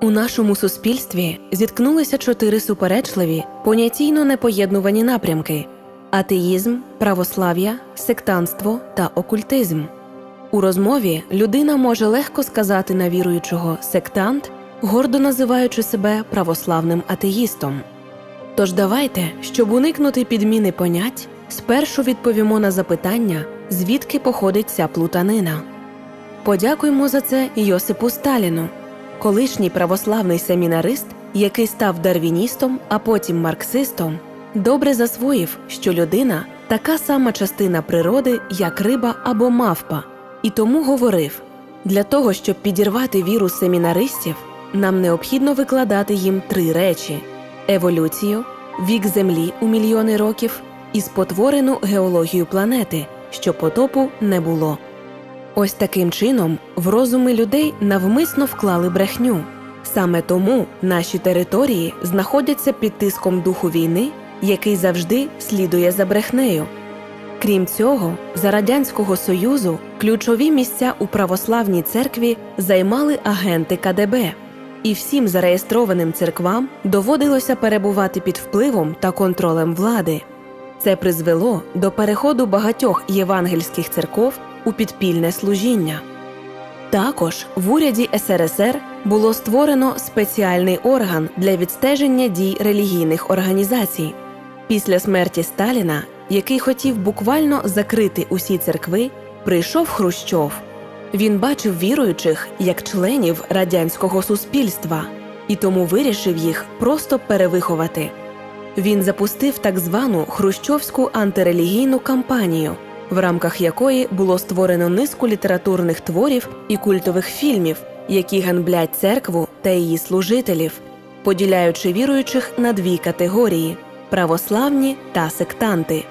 У нашому суспільстві зіткнулися чотири суперечливі, понятійно непоєднувані напрямки: атеїзм, православ'я, сектантство та окультизм. У розмові людина може легко сказати на віруючого сектант, гордо називаючи себе православним атеїстом. Тож давайте, щоб уникнути підміни понять, спершу відповімо на запитання, звідки походить ця плутанина. Подякуємо за це Йосипу Сталіну, колишній православний семінарист, який став дарвіністом, а потім марксистом, добре засвоїв, що людина така сама частина природи, як риба або мавпа, і тому говорив: для того, щоб підірвати віру семінаристів, нам необхідно викладати їм три речі: еволюцію, вік Землі у мільйони років і спотворену геологію планети, що потопу не було. Ось таким чином в розуми людей навмисно вклали брехню. Саме тому наші території знаходяться під тиском духу війни, який завжди слідує за брехнею. Крім цього, за Радянського Союзу ключові місця у православній церкві займали агенти КДБ, і всім зареєстрованим церквам доводилося перебувати під впливом та контролем влади. Це призвело до переходу багатьох євангельських церков у підпільне служіння. Також в уряді СРСР було створено спеціальний орган для відстеження дій релігійних організацій. Після смерті Сталіна, який хотів буквально закрити усі церкви, прийшов Хрущов. Він бачив віруючих як членів радянського суспільства і тому вирішив їх просто перевиховати. Він запустив так звану хрущовську антирелігійну кампанію, в рамках якої було створено низку літературних творів і культових фільмів, які ганблять церкву та її служителів, поділяючи віруючих на дві категорії православні та сектанти.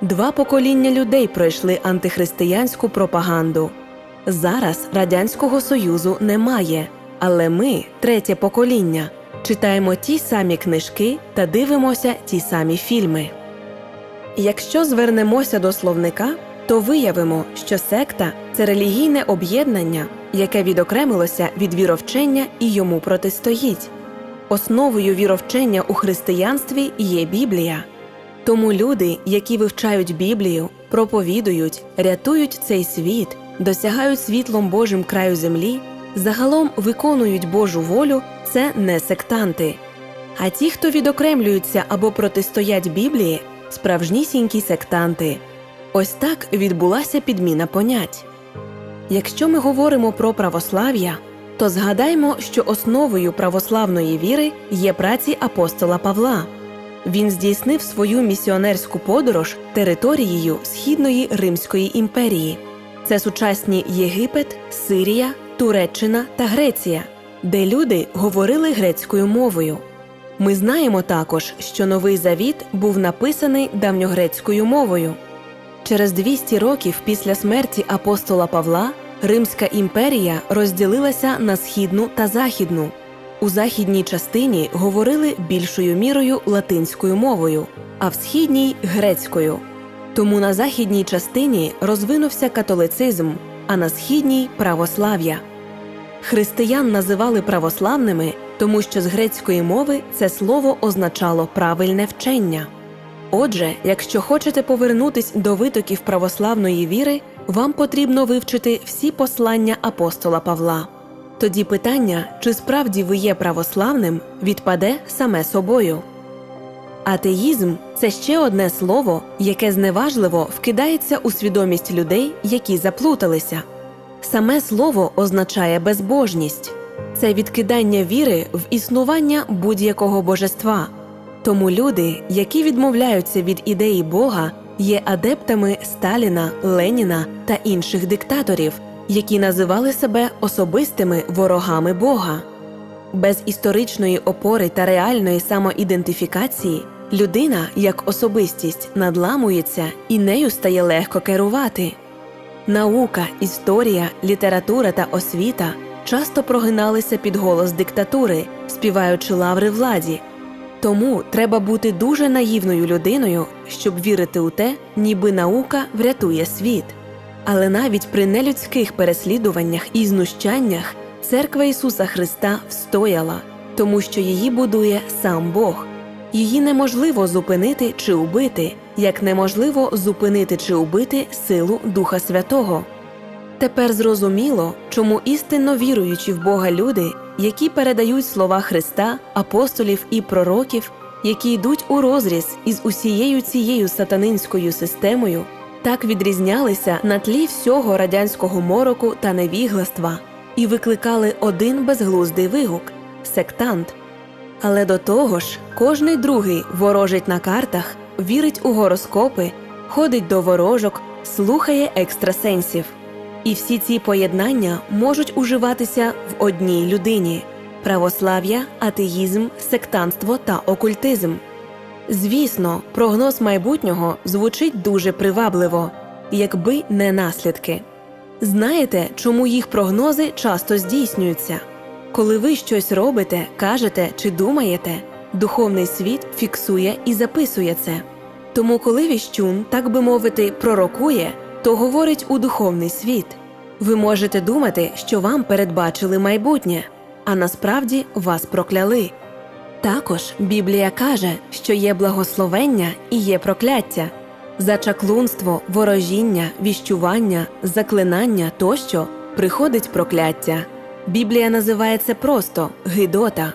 Два покоління людей пройшли антихристиянську пропаганду. Зараз Радянського Союзу немає, але ми, третє покоління, читаємо ті самі книжки та дивимося ті самі фільми. Якщо звернемося до словника, то виявимо, що секта це релігійне об'єднання, яке відокремилося від віровчення і йому протистоїть. Основою віровчення у християнстві є Біблія. Тому люди, які вивчають Біблію, проповідують, рятують цей світ, досягають світлом Божим краю землі, загалом виконують Божу волю, це не сектанти. А ті, хто відокремлюються або протистоять Біблії, справжнісінькі сектанти. Ось так відбулася підміна понять. Якщо ми говоримо про православ'я, то згадаймо, що основою православної віри є праці апостола Павла. Він здійснив свою місіонерську подорож територією Східної Римської імперії. Це сучасні Єгипет, Сирія, Туреччина та Греція, де люди говорили грецькою мовою. Ми знаємо також, що Новий Завіт був написаний давньогрецькою мовою. Через 200 років після смерті апостола Павла Римська імперія розділилася на східну та західну. У західній частині говорили більшою мірою латинською мовою, а в східній грецькою. Тому на західній частині розвинувся католицизм, а на східній православ'я. Християн називали православними, тому що з грецької мови це слово означало правильне вчення. Отже, якщо хочете повернутись до витоків православної віри, вам потрібно вивчити всі послання апостола Павла. Тоді питання, чи справді ви є православним, відпаде саме собою. Атеїзм це ще одне слово, яке зневажливо вкидається у свідомість людей, які заплуталися. Саме слово означає безбожність це відкидання віри в існування будь-якого божества. Тому люди, які відмовляються від ідеї Бога, є адептами Сталіна, Леніна та інших диктаторів, які називали себе особистими ворогами Бога. Без історичної опори та реальної самоідентифікації людина як особистість надламується і нею стає легко керувати. Наука, історія, література та освіта часто прогиналися під голос диктатури, співаючи лаври владі. Тому треба бути дуже наївною людиною, щоб вірити у те, ніби наука врятує світ. Але навіть при нелюдських переслідуваннях і знущаннях церква Ісуса Христа встояла, тому що її будує сам Бог. Її неможливо зупинити чи убити, як неможливо зупинити чи убити силу Духа Святого. Тепер зрозуміло, чому істинно віруючі в Бога люди, які передають слова Христа, апостолів і пророків, які йдуть у розріз із усією цією сатанинською системою, так відрізнялися на тлі всього радянського мороку та невігластва і викликали один безглуздий вигук сектант. Але до того ж, кожний другий ворожить на картах, вірить у гороскопи, ходить до ворожок, слухає екстрасенсів. І всі ці поєднання можуть уживатися в одній людині православ'я, атеїзм, сектантство та окультизм. Звісно, прогноз майбутнього звучить дуже привабливо, якби не наслідки. Знаєте, чому їх прогнози часто здійснюються? Коли ви щось робите, кажете чи думаєте, духовний світ фіксує і записує це. Тому, коли віщун, так би мовити, пророкує, то говорить у духовний світ. Ви можете думати, що вам передбачили майбутнє, а насправді вас прокляли. Також Біблія каже, що є благословення і є прокляття. За чаклунство, ворожіння, віщування, заклинання тощо приходить прокляття. Біблія називає це просто Гидота.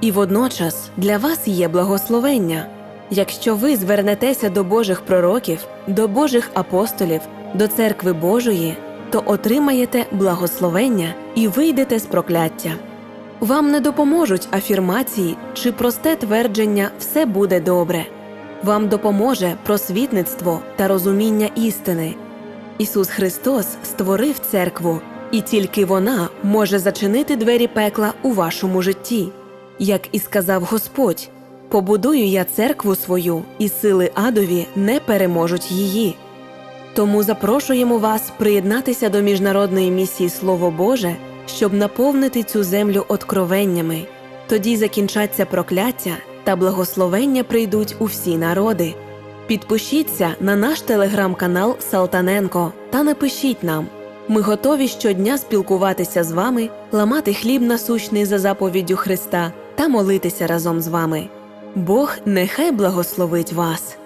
І водночас для вас є благословення. Якщо ви звернетеся до Божих пророків, до Божих апостолів, до церкви Божої, то отримаєте благословення і вийдете з прокляття. Вам не допоможуть афірмації чи просте твердження все буде добре. Вам допоможе просвітництво та розуміння істини. Ісус Христос створив церкву, і тільки вона може зачинити двері пекла у вашому житті. Як і сказав Господь: побудую я церкву свою, і сили адові не переможуть її. Тому запрошуємо вас приєднатися до міжнародної місії Слово Боже, щоб наповнити цю землю откровеннями. Тоді закінчаться прокляття та благословення прийдуть у всі народи. Підпишіться на наш телеграм-канал Салтаненко та напишіть нам. Ми готові щодня спілкуватися з вами, ламати хліб насущний за заповіддю Христа та молитися разом з вами. Бог нехай благословить вас.